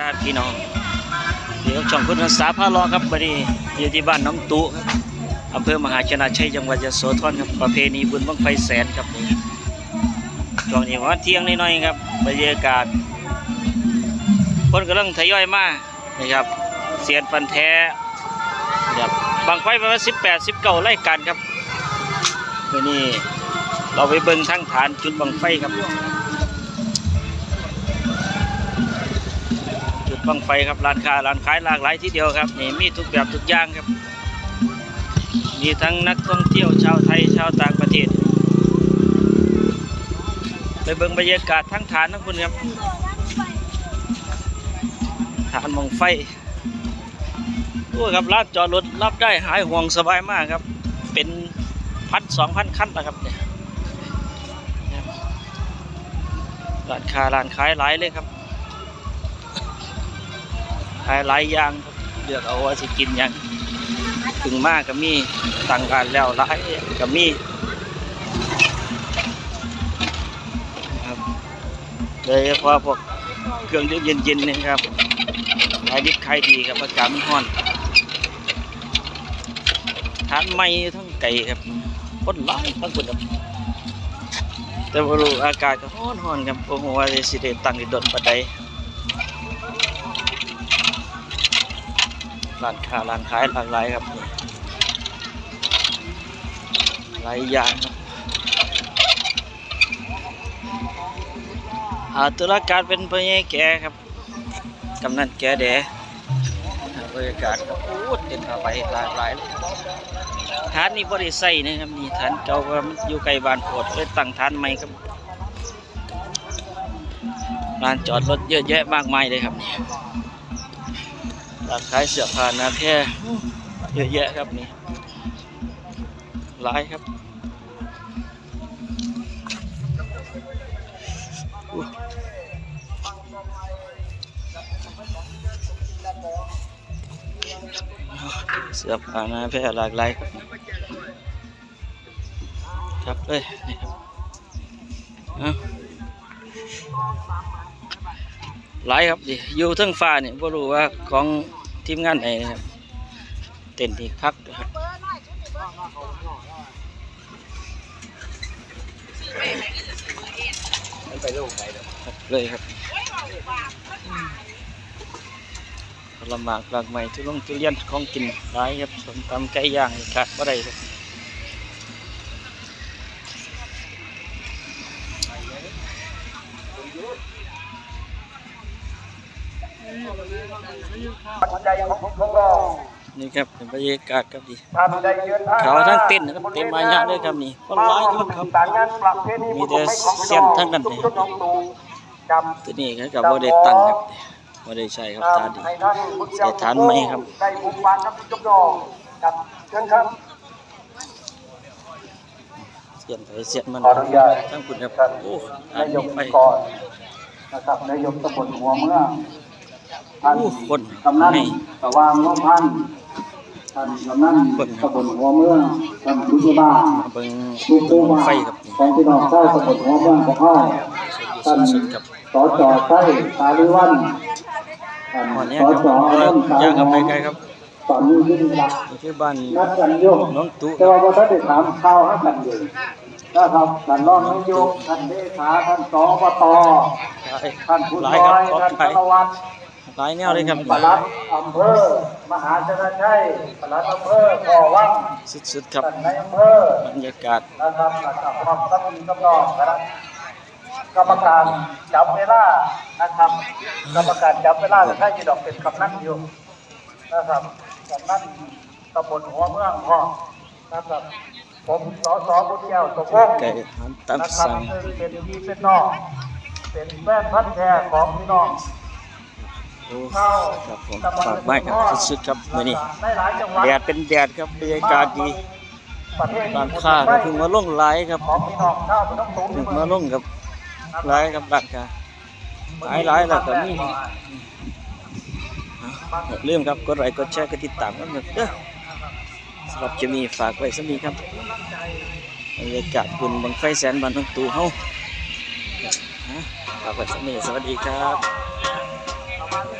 ครับพี่น้องเดี๋ยวช่องคุณรักษาพารอครับบัดนี้อยู่ที่บ้านน้องตุอำเภอมหาชนะชัยจังหวัดยโสธรครับประเพณีบุญบังไฟแสนครับช่วงนี้วันเที่ยงนิดหน่อยๆครับบรรยากาศคนกำลังทยอยมานะครับเสียนฟันแท้ครับบางไฟประมาณ18 19ไร่กันครับวันนี้เราไปเบิ่งทั้งฐานจุดบังไฟครับ บังไฟครับร้านค้าร้านขายหลากหลายที่เดียวครับนี่มีทุกแบบทุกอย่างครับ มีทั้งนักท่องเที่ยวชาวไทยชาวต่างประเทศไปเบิ่งบรรยากาศทั้งฐานทั้งคุณครับฐานบังไฟโอ้ยครับลานจอดรถรับได้หายห่วงสบายมากครับ เป็นพันสองพันคันนะครับเนี่ยร้านค้าร้านขายหลายเลยครับ ขายหลายอย่างเลือกเอาว่าสิกินหยังถึงมากก็มีต่างกันแล้วหลายก็มีครับโดยเฉพาะพวกเครื่องดื่มเย็นๆนี่ครับขายดิบขายดีครับอากาศมันร้อนทานไม่ทั้งไก่ครับคนหลายทั้งคนแต่ว่ารู้อากาศก็ร้อนๆครับโอ้โหว่าสิได้ตั้งที่ดนปานใด ร้านค้าร้านขายหลากหลายครับหลายอย่างครับอาตุลาการเป็นพญแก่ครับกำนันแก่แดบรรยากาศครับโอ้เต็มไปหลากหลายเลยฐานนี้บริใส่นะครับนี่ฐานเก่าว่ามันอยู่ไกลบ้านโพดเลยตั้งฐานใหม่ครับลานจอดรถเยอะแยะมากมายเลยครับนี่ ร้านขายเสื้อผ้าหนาแท้เยอะแยะครับนี่หลายครับเสื้อผ้าหนาแท้หลากหลายครับ ครับเอ้ยนี่ครับหลายครับดิอยู่ทั้งฟ้าเนี่ยไม่รู้ว่าของ ทีมงานไหนนะครับ เต็นที่พักนะครับครับเลยครับลำบากลากใหม่ทุลงทุเรียนของกินหลายครับสมตำไก่ย่างขาดบ่ได้ครับ ใจของของเรานี่ครับเป็นบรรยากาศครับดีท่านได้เยือนทางเขาทั้งเต้นนะครับเต็มมายะเลยครับนี่คนร้ายครับครับต่างงานประเพณีมีแต่เสี้ยนทั้งนั้นเลยครับน้องตูจำตัวนี้ครับกับบ่ได้ตั้งครับบ่ได้ใช้ครับตาดีให้ท่านผู้เชี่ยวแต่ฐานไม้ครับได้บุกบานครับจุ๊บดองกับเชิญครับเสียนไปเสียนมันขออนุญาตทั้งคุณครับท่านโอ้อันานยนี้กไปก่อนนะครับนายกตำบลหัวเมือง ท่านโอ้คนกำนันให้สว่างโลพันธ์ท่านกำนันคนครับตำบลหัวเมืองท่านผู้ใหญ่บ้านมาเบิ่งทุกผู้ว่าไฟครับนี่ของพี่น้องชาวตำบลหัวเมืองของเขาท่านสุดๆครับสจไส้ตาลิวันท่านวันนี้สครับจเออ้อนตาย่างหกับไปอมไกลครับตอนนี้ยิ่งรักอยู่ที่บ้านนัดกันโยกน้องตุ๊แต่ว่าพอท่านได้ถามข่าวให้กันอยู่นะครับท่านรองนายกท่านเลขาท่านสอบตหลายท่านผู้หลาช่ยวยครับขอท่านไปสารวัตร หลายแนวเลยครับปลัดอำเภอมหาชนชัยปลัดอำเภอก่อวังสุดๆครับท่านนายอำเภอบรรยากาศนะครับนะครับพร้อมกับทีมกำนองนะครับกรรมการจับเวลานะครับ กรรมการจับเวลาแต่ถ้าจะดอกเป็นกำนันอยู่นะครับกำนันตำบลหัวเมืองพ่อนะครับผมสสบุญแก้วสมพงษ์ไก่อาหารตามนะครับสั่งซึ่งเป็นพี่เป็นน้องเป็นแฟนพันธุ์แท้ของพี่น้อง โอ้เข้าครับผมตำบลฝากไม้ครับสุดๆครับมื้อนี้ได้หลายจังหวัดแดดเป็นแดดครับบรรยากาศดีประเทศร้านค้าก็เพิ่งมาลงหลายครับของพี่น้องชาวพี่น้องสูงเพิ่งมาลงครับหลายครับร้านค้าหลายหลายแล้วก็มีอย่าลืมครับกดไลค์กดแชร์กดติดตามกันเด้อสำหรับจะมีฝากไว้สักนี้ครับบรรยากาศบุญบังไฟแสนบันทังตูเฮาฝากไว้สักนี้สวัสดีครับ